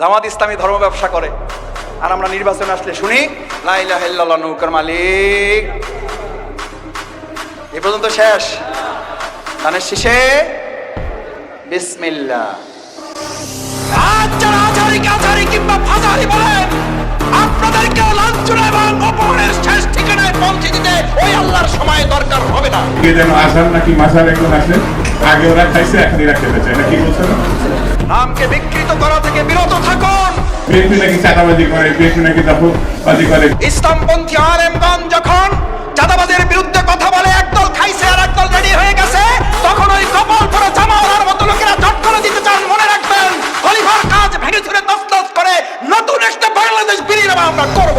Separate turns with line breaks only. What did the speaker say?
জামাত ইসলামী ধর্ম ব্যবসা করে। আর আমরা নির্বাচনে আসলে শুনি লাইলাহ নৌকার মালিক। এ পর্যন্ত শেষ। ধানের শেষে বিসমিল্লা
আজ যারা আচারিক আচারি কিংবা ফাজারি বলেন আপনাদেরকে লাঞ্ছনা এবং অপমানের শেষ ঠিকানায় পৌঁছে দিতে ওই আল্লাহর সময় দরকার হবে না।
কে যেন আসার নাকি মাসার একজন আসে আগে ওরা খাইছে এখন এরা খেতে চায়। না কি বলছে? না
নামকে বিকৃত করা থেকে বিরত থাকুন।
বিএনপি নাকি চাঁদাবাজি করে বিএনপি নাকি দখলবাজি করে।
ইসলামপন্থী আলেমগণ যখন চাঁদাবাজের বিরুদ্ধে কথা বলে একদল খাইছে আর একদল রেডি হয়ে গেছে তখন ওই কপাল পরে জামাওয়ালার মতো লোকেরা চট করে দিতে চান মনে রাখবেন খলিফার কাজ ভেঙে চুরে তসতস করে নতুন একটা বাংলাদেশ বিনিয়োগ আমরা করব